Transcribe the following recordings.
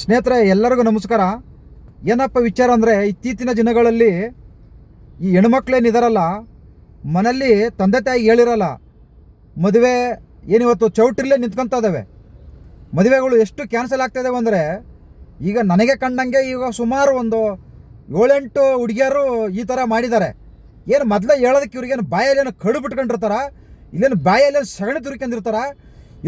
ಸ್ನೇಹಿತರೆ, ಎಲ್ಲರಿಗೂ ನಮಸ್ಕಾರ. ಏನಪ್ಪ ವಿಚಾರ ಅಂದರೆ, ಇತ್ತೀಚಿನ ದಿನಗಳಲ್ಲಿ ಈ ಹೆಣ್ಮಕ್ಳೇನಿದಾರಲ್ಲ ಮನೆಯಲ್ಲಿ ತಂದೆ ತಾಯಿ ಹೇಳಿರಲ್ಲ, ಮದುವೆ ಏನಿವತ್ತು ಚೌಟ್ರಿಲೇ ನಿಂತ್ಕೊಂತ ಇದ್ದಾವೆ ಮದುವೆಗಳು ಎಷ್ಟು ಕ್ಯಾನ್ಸಲ್ ಆಗ್ತಾ ಇದ್ದಾವೆ ಅಂದರೆ, ಈಗ ನನಗೆ ಕಂಡಂಗೆ ಈಗ ಸುಮಾರು ಒಂದು ಏಳೆಂಟು ಹುಡುಗಿಯರು ಈ ಥರ ಮಾಡಿದ್ದಾರೆ. ಏನು ಮೊದಲೇ ಹೇಳೋದಕ್ಕೆ ಇವ್ರಿಗೇನು ಬಾಯಲ್ಲೇನು ಕಡು ಬಿಟ್ಕೊಂಡಿರ್ತಾರ? ಇಲ್ಲೇನು ಬಾಯಲ್ಲೇನು ಸಗಣಿ ತುರ್ಕೊಂಡಿರ್ತಾರ?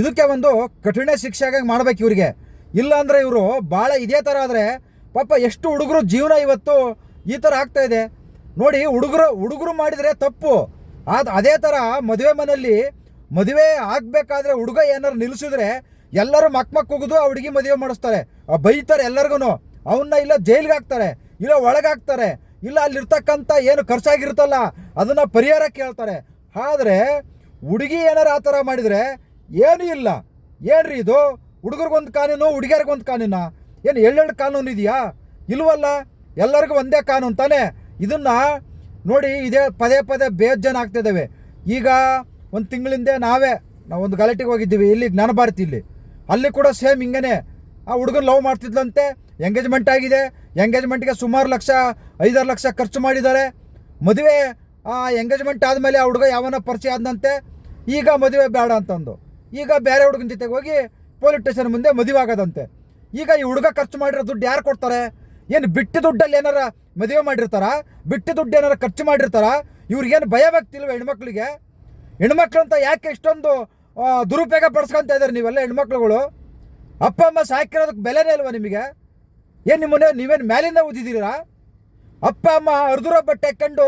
ಇದಕ್ಕೆ ಒಂದು ಕಠಿಣ ಶಿಕ್ಷೆಯಾಗಿ ಮಾಡ್ಬೇಕು ಇವ್ರಿಗೆ. ಇಲ್ಲ ಅಂದರೆ ಇವರು ಭಾಳ ಇದೇ ಥರ ಆದರೆ ಪಾಪ ಎಷ್ಟು ಹುಡುಗರು ಜೀವನ ಇವತ್ತು ಈ ಥರ ಆಗ್ತಾ ಇದೆ. ನೋಡಿ, ಹುಡುಗರು ಹುಡುಗರು ಮಾಡಿದರೆ ತಪ್ಪು. ಆದ ಅದೇ ಥರ ಮದುವೆ ಮನೆಯಲ್ಲಿ ಮದುವೆ ಆಗಬೇಕಾದ್ರೆ ಹುಡುಗ ಏನಾರು ನಿಲ್ಲಿಸಿದ್ರೆ ಎಲ್ಲರೂ ಮಕ್ ಮಕ್ ಹೋಗುದು ಆ ಹುಡುಗಿ ಮದುವೆ ಮಾಡಿಸ್ತಾರೆ. ಆ ಬೈತಾರೆ ಎಲ್ಲರಿಗೂ ಅವನ್ನ ಇಲ್ಲ ಜೈಲಿಗೆ ಹಾಕ್ತಾರೆ, ಇಲ್ಲ ಒಳಗಾಕ್ತಾರೆ ಇಲ್ಲ ಅಲ್ಲಿರ್ತಕ್ಕಂಥ ಏನು ಖರ್ಚಾಗಿರುತ್ತಲ್ಲ ಅದನ್ನ ಪರಿಹಾರ ಕೇಳ್ತಾರೆ. ಆದರೆ ಹುಡುಗಿ ಏನಾರು ಆ ಥರ ಮಾಡಿದರೆ ಏನೂ ಇಲ್ಲ. ಏನ್ರಿ ಇದು? ಹುಡುಗರಿಗೊಂದು ಕಾನೂನು, ಹುಡುಗಿಯರಿಗೊಂದು ಕಾನೂನ? ಏನು ಎಳ್ಳೆರಡು ಕಾನೂನು ಇದೆಯಾ? ಇಲ್ವಲ್ಲ? ಎಲ್ಲರಿಗೂ ಒಂದೇ ಕಾನೂನು ತಾನೇ? ಇದನ್ನ ನೋಡಿ ಇದೇ ಪದೇ ಪದೇ ಬೇಜಾನ್ ಆಗ್ತಿದ್ದಾವೆ ಈಗ ಒಂದು ತಿಂಗಳಿಂದ ನಾವೇ, ನಾವು ಒಂದು ಗಲಾಟೆಗೆ ಹೋಗಿದ್ದೀವಿ, ಇಲ್ಲಿ ಜ್ಞಾನಭಾರತಿ ಇಲ್ಲಿ. ಅಲ್ಲಿ ಕೂಡ ಸೇಮ್ ಹಿಂಗೇನೆ. ಆ ಹುಡುಗನ ಲವ್ ಮಾಡ್ತಿದ್ಲಂತೆ, ಎಂಗೇಜ್ಮೆಂಟ್ ಆಗಿದೆ, ಎಂಗೇಜ್ಮೆಂಟ್ಗೆ ಸುಮಾರು ಲಕ್ಷ, ಐದಾರು ಲಕ್ಷ ಖರ್ಚು ಮಾಡಿದ್ದಾರೆ. ಮದುವೆ, ಆ ಎಂಗೇಜ್ಮೆಂಟ್ ಆದಮೇಲೆ ಆ ಹುಡುಗ ಯಾವನ ಪರಿಚಯ ಆದಂತೆ ಈಗ ಮದುವೆ ಬೇಡ ಅಂತಂದು. ಈಗ ಬೇರೆ ಹುಡುಗನ ಜೊತೆಗೆ ಹೋಗಿ ಪೊಲೀಸ್ ಸ್ಟೇಷನ್ ಮುಂದೆ ಮದುವೆ ಆಗೋದಂತೆ ಈಗ ಈ ಹುಡುಗ ಖರ್ಚು ಮಾಡಿರೋ ದುಡ್ಡು ಯಾರು ಕೊಡ್ತಾರೆ? ಏನು ಬಿಟ್ಟು ದುಡ್ಡಲ್ಲಿ ಏನಾರ ಮದುವೆ ಮಾಡಿರ್ತಾರ? ಬಿಟ್ಟು ದುಡ್ಡು ಏನಾರ ಖರ್ಚು ಮಾಡಿರ್ತಾರ? ಇವ್ರಿಗೇನು ಭಯ ಭಕ್ತಿಲ್ವ ಹೆಣ್ಮಕ್ಳಿಗೆ? ಹೆಣ್ಮಕ್ಳು ಅಂತ ಯಾಕೆ ಇಷ್ಟೊಂದು ದುರುಪಯೋಗ ಪಡಿಸ್ಕೊಂತ ಇದ್ದಾರೆ ನೀವೆಲ್ಲ ಹೆಣ್ಮಕ್ಳುಗಳು? ಅಪ್ಪ, ಅಮ್ಮ ಸಾಕಿರೋದಕ್ಕೆ ಬೆಲೆನೇ ಇಲ್ವಾ ನಿಮಗೆ? ಏನು ನಿಮ್ಮನ್ನೇ ನೀವೇನು ಮ್ಯಾಲಿಂದ ಓದಿದ್ದೀರಾ ಅಪ್ಪ, ಅಮ್ಮ ಅರ್ಧರ ಬಟ್ಟೆ ಕಂಡು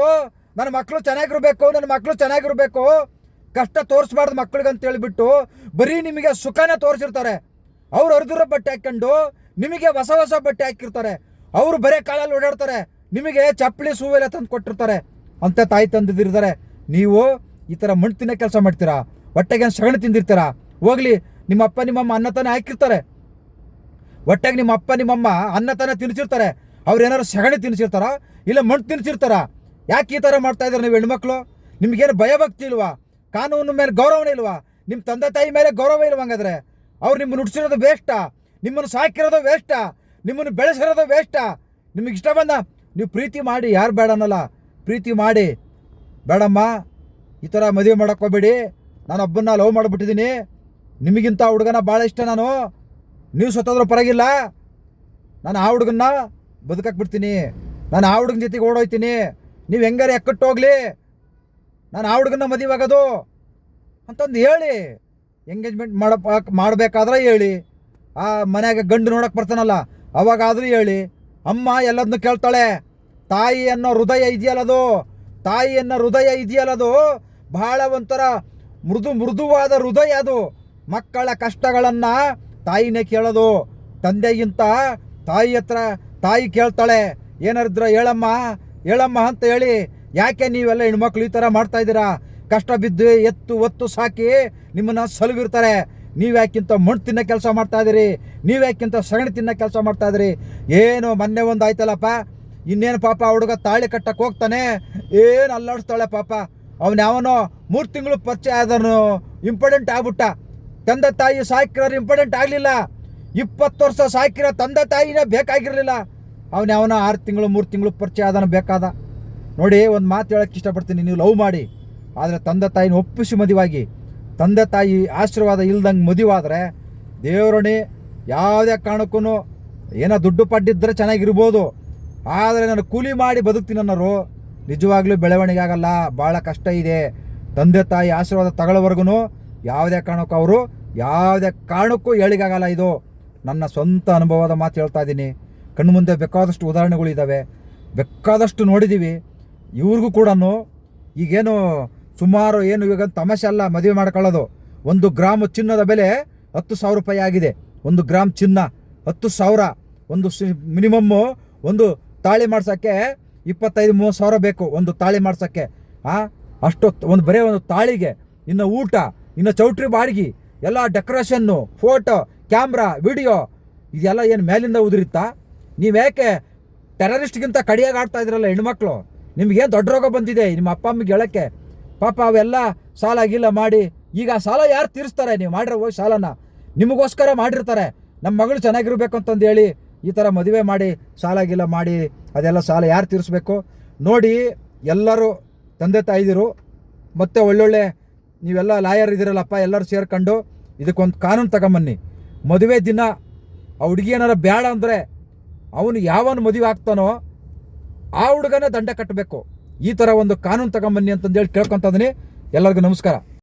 ನನ್ನ ಮಕ್ಕಳು ಚೆನ್ನಾಗಿರಬೇಕು, ನನ್ನ ಮಕ್ಕಳು ಚೆನ್ನಾಗಿರ್ಬೇಕು ಕಷ್ಟ ತೋರಿಸ್ಬಾರ್ದು ಮಕ್ಕಳಿಗೆ ಅಂತ ಹೇಳಿಬಿಟ್ಟು ಬರೀ ನಿಮಗೆ ಸುಖನ ತೋರಿಸಿರ್ತಾರೆ. ಅವ್ರು ಹರಿದಿರೋ ಬಟ್ಟೆ ಹಾಕ್ಕೊಂಡು ನಿಮಗೆ ಹೊಸ ಹೊಸ ಬಟ್ಟೆ ಹಾಕಿರ್ತಾರೆ. ಅವರು ಬರೇ ಕಾಲಲ್ಲಿ ಓಡಾಡ್ತಾರೆ. ನಿಮಗೆ ಚಪ್ಪಲಿ ಸೂವೆಲ್ಲ ತಂದು ಕೊಟ್ಟಿರ್ತಾರೆ. ಅಂತ ತಾಯಿ ತಂದಿದ್ದಿರ್ತಾರೆ. ನೀವು ಈ ಥರ ಮಣ್ಣು ತಿನ್ನೋ ಕೆಲಸ ಮಾಡ್ತೀರಾ? ಹೊಟ್ಟೆಗೆ ಸಗಣಿ ತಿಂದಿರ್ತೀರಾ? ಹೋಗ್ಲಿ ನಿಮ್ಮ ಅಪ್ಪ ನಿಮ್ಮಮ್ಮ ಅನ್ನ ತಾನೇ ಹಾಕಿರ್ತಾರೆ. ಹೊಟ್ಟೆಗೆ ನಿಮ್ಮ ಅಪ್ಪ ನಿಮ್ಮಮ್ಮ ಅನ್ನ ತಾನೇ ತಿನ್ಸಿರ್ತಾರೆ. ಅವ್ರು ಏನಾರು ಸಗಣಿ ತಿನ್ನಿಸಿರ್ತಾರಾ ಇಲ್ಲ ಮಣ್ಣು ತಿನ್ನಿಸಿರ್ತಾರಾ ಯಾಕೆ ಈ ಥರ ಮಾಡ್ತಾ ಇದ್ದಾರೆ ನೀವು ಹೆಣ್ಮಕ್ಳು? ನಿಮಗೇನು ಭಯ ಭಕ್ತಿ ಇಲ್ವಾ? ಕಾನೂನು ಮೇಲೆ ಗೌರವನೇ ಇಲ್ವಾ? ನಿಮ್ಮ ತಂದೆ ತಾಯಿ ಮೇಲೆ ಗೌರವ ಇಲ್ವಾ ಹಂಗಾದ್ರೆ? ಅವ್ರು ನಿಮ್ಮನ್ನು ನುಡ್ಸಿರೋದು ವೇಸ್ಟಾ ನಿಮ್ಮನ್ನು ಸಾಕಿರೋದು ವೇಸ್ಟಾ ನಿಮ್ಮನ್ನು ಬೆಳೆಸಿರೋದು ವೇಸ್ಟಾ ನಿಮಗೆ ಇಷ್ಟ ಬಂದ? ನೀವು ಪ್ರೀತಿ ಮಾಡಿ, ಯಾರು ಬೇಡ ಅನ್ನಲ್ಲ. ಪ್ರೀತಿ ಮಾಡಿ. ಬೇಡಮ್ಮ, ಈ ಥರ ಮದುವೆ ಮಾಡಕ್ಕೆ ಹೋಗ್ಬೇಡಿ. ನಾನು ಒಬ್ಬನ್ನ ಲವ್ ಮಾಡಿಬಿಟ್ಟಿದ್ದೀನಿ. ನಿಮಗಿಂತ ಹುಡುಗನ ಭಾಳ ಇಷ್ಟ ನಾನು. ನೀವು ಸತ್ತೋದ್ರೂ ಪರವಾಗಿಲ್ಲ. ನಾನು ಆ ಹುಡುಗನ್ನ ಬದುಕಕ್ಕೆ ಬಿಡ್ತೀನಿ. ನಾನು ಆ ಹುಡುಗನ ಜೊತೆಗೆ ಓಡೋಯ್ತೀನಿ. ನೀವು ಹೆಂಗಾರೆ ಎಕ್ಕಟ್ಟು ಹೋಗ್ಲಿ. ನಾನು ಆ ಹುಡುಗನ ಮದುವೆ ಆಗೋದು ಅಂತಂದು ಹೇಳಿ. ಎಂಗೇಜ್ಮೆಂಟ್ ಮಾಡಪ್ಪ, ಮಾಡಬೇಕಾದ್ರೆ ಹೇಳಿ. ಆ ಮನೆಯಾಗ ಗಂಡು ನೋಡೋಕೆ ಬರ್ತಾನಲ್ಲ, ಅವಾಗಾದರೂ ಹೇಳಿ. ಅಮ್ಮ ಎಲ್ಲದನ್ನು ಕೇಳ್ತಾಳೆ, ತಾಯಿ ಅನ್ನೋ ಹೃದಯ ಇದೆಯಲ್ಲದು ತಾಯಿ ಅನ್ನೋ ಹೃದಯ ಇದೆಯಲ್ಲದು ಬಹಳ ಒಂಥರ ಮೃದು ಮೃದುವಾದ ಹೃದಯ ಅದು. ಮಕ್ಕಳ ಕಷ್ಟಗಳನ್ನು ತಾಯಿನೇ ಕೇಳೋದು, ತಂದೆಗಿಂತ ತಾಯಿ ಹತ್ರ ತಾಯಿ ಕೇಳ್ತಾಳೆ, ಏನಾರಿದ್ರೆ ಹೇಳಮ್ಮ ಹೇಳಮ್ಮ ಅಂತ ಹೇಳಿ ಯಾಕೆ ನೀವೆಲ್ಲ ಹೆಣ್ಮಕ್ಳು ಈ ಥರ ಮಾಡ್ತಾ ಇದ್ದೀರಾ? ಕಷ್ಟ ಬಿದ್ದು ಎತ್ತು ಒತ್ತು ಸಾಕಿ ನಿಮ್ಮನ್ನ ನೀವು ನೀವ್ಯಾಕಿಂತ ಮಣ್ಣು ತಿನ್ನೋ ಕೆಲಸ ಮಾಡ್ತಾ ಇದ್ದೀರಿ? ನೀವ್ಯಾಕಿಂತ ಸಗಣಿ ತಿನ್ನೋ ಕೆಲಸ ಮಾಡ್ತಾ ಇದ್ದೀರಿ? ಏನು ಮೊನ್ನೆ ಒಂದು ಆಯ್ತಲ್ಲಪ್ಪ? ಇನ್ನೇನು ಪಾಪ ಹುಡುಗ ತಾಳಿ ಕಟ್ಟಕ್ಕೆ ಹೋಗ್ತಾನೆ? ಏನು ಅಲ್ಲಾಡಿಸ್ತಾಳೆ ಪಾಪ? ಅವನು ಯಾವನೋ ಮೂರು ತಿಂಗಳು ಪರಿಚಯ ಆದನು ಇಂಪಾರ್ಟೆಂಟ್ ಆಗ್ಬಿಟ್ಟ. ತಂದೆ ತಾಯಿ ಸಾಕಿರೋರು ಇಂಪಾರ್ಟೆಂಟ್ ಆಗಲಿಲ್ಲ. ಇಪ್ಪತ್ತು ವರ್ಷ ಸಾಕಿರೋ ತಂದೆ ತಾಯಿನೇ ಬೇಕಾಗಿರಲಿಲ್ಲ. ಅವನು ಯಾವನೋ ಆರು ತಿಂಗಳು, ಮೂರು ತಿಂಗಳು ಪರಿಚಯ ಆದನು ಬೇಕಾದ. ನೋಡಿ, ಒಂದು ಮಾತು ಹೇಳಕ್ಕೆ ಇಷ್ಟಪಡ್ತೀನಿ. ನೀವು ಲವ್ ಮಾಡಿ, ಆದರೆ ತಂದೆ ತಾಯಿನ ಒಪ್ಪಿಸಿ ಮದುವಾಗಿ ತಂದೆ ತಾಯಿ ಆಶೀರ್ವಾದ ಇಲ್ದಂಗೆ ಮದುವಾದರೆ ದೇವರಣಿ ಯಾವುದೇ ಕಾರಣಕ್ಕೂ ಏನೋ ದುಡ್ಡು ಪಡ್ಡಿದ್ದರೆ ಚೆನ್ನಾಗಿರ್ಬೋದು. ಆದರೆ ನಾನು ಕೂಲಿ ಮಾಡಿ ಬದುಕ್ತೀನಿ ಅನ್ನೋರು ನಿಜವಾಗ್ಲೂ ಬೆಳವಣಿಗೆ ಆಗಲ್ಲ ಭಾಳ ಕಷ್ಟ ಇದೆ. ತಂದೆ ತಾಯಿ ಆಶೀರ್ವಾದ ತಗೊಳ್ಳೋವರೆಗೂ ಯಾವುದೇ ಕಾರಣಕ್ಕೂ ಅವರು ಯಾವುದೇ ಕಾರಣಕ್ಕೂ ಹೇಳಿಗಾಗಲ್ಲ ಇದು. ನನ್ನ ಸ್ವಂತ ಅನುಭವದ ಮಾತು ಹೇಳ್ತಾ ಇದ್ದೀನಿ. ಕಣ್ಣು ಮುಂದೆ ಬೇಕಾದಷ್ಟು ಉದಾಹರಣೆಗಳು ಇದ್ದಾವೆ ಬೇಕಾದಷ್ಟು ನೋಡಿದ್ದೀವಿ ಇವ್ರಿಗೂ ಕೂಡ ಈಗೇನು ಸುಮಾರು ಏನು ಇವಾಗ ತಮಾಷೆ ಅಲ್ಲ ಮದುವೆ ಮಾಡ್ಕೊಳ್ಳೋದು. ಒಂದು ಗ್ರಾಮ್ ಚಿನ್ನದ ಬೆಲೆ ಹತ್ತು ಸಾವಿರ ರೂಪಾಯಿ ಆಗಿದೆ. ಒಂದು ಗ್ರಾಮ್ ಚಿನ್ನ ಹತ್ತು ಸಾವಿರ. ಒಂದು ಮಿನಿಮಮ್ಮು ಒಂದು ತಾಳಿ ಮಾಡ್ಸೋಕ್ಕೆ ಇಪ್ಪತ್ತೈದು, ಮೂವತ್ತು ಸಾವಿರ ಬೇಕು ಒಂದು ತಾಳಿ ಮಾಡ್ಸೋಕ್ಕೆ. ಆ ಅಷ್ಟು ಒಂದು ಬರೀ ಒಂದು ತಾಳಿಗೆ, ಇನ್ನು ಊಟ, ಇನ್ನು ಚೌಟ್ರಿ ಬಾಡಿಗೆ, ಎಲ್ಲ ಡೆಕೋರೇಷನ್ನು, ಫೋಟೋ, ಕ್ಯಾಮ್ರಾ, ವಿಡಿಯೋ, ಇದೆಲ್ಲ ಏನು ಮೇಲಿಂದ ಉದುರಿತ್ತಾ? ನೀವು ಯಾಕೆ ಟೆರರಿಸ್ಟ್ಗಿಂತ ಕಡಿಯಾಗಿ ಆಡ್ತಾ ಇದ್ರಲ್ಲ ಹೆಣ್ಮಕ್ಳು? ನಿಮ್ಗೇನು ದೊಡ್ಡ ರೋಗ ಬಂದಿದೆ? ನಿಮ್ಮ ಅಪ್ಪ ಅಮ್ಮಗೆ ಹೇಳಕ್ಕೆ ಪಾಪ ಅವೆಲ್ಲ ಸಾಲ ಗಿಲ್ಲ ಮಾಡಿ, ಈಗ ಸಾಲ ಯಾರು ತೀರಿಸ್ತಾರೆ? ನೀವು ಮಾಡಿರೋ ಹೋಗಿ ಸಾಲನ. ನಿಮಗೋಸ್ಕರ ಮಾಡಿರ್ತಾರೆ. ನಮ್ಮ ಮಗಳು ಚೆನ್ನಾಗಿರ್ಬೇಕು ಅಂತಂದು ಹೇಳಿ ಈ ಥರ ಮದುವೆ ಮಾಡಿ, ಸಾಲ ಗಿಲ್ಲ ಮಾಡಿ, ಅದೆಲ್ಲ ಸಾಲ ಯಾರು ತೀರಿಸ್ಬೇಕು? ನೋಡಿ, ಎಲ್ಲರೂ ತಂದೆ ತಾಯಿದಿರು, ಮತ್ತು ಒಳ್ಳೊಳ್ಳೆ ನೀವೆಲ್ಲ ಲಾಯರ್ ಇದ್ದೀರಲ್ಲಪ್ಪ ಎಲ್ಲರೂ ಸೇರ್ಕೊಂಡು ಇದಕ್ಕೊಂದು ಕಾನೂನು ತಗೊಂಬನ್ನಿ. ಮದುವೆ ದಿನ ಆ ಹುಡುಗಿ ಏನಾರ ಬೇಡ ಅಂದರೆ ಅವನು ಯಾವನು ಮದುವೆ ಆಗ್ತಾನೋ ಆ ಹುಡುಗನ ದಂಡ ಕಟ್ಟಬೇಕು. ಈ ಥರ ಒಂದು ಕಾನೂನು ತಗೊಂಬನ್ನಿ ಅಂತಂದೇಳಿ ಕೇಳ್ಕೊತದೀನಿ ಎಲ್ಲರಿಗೂ ನಮಸ್ಕಾರ.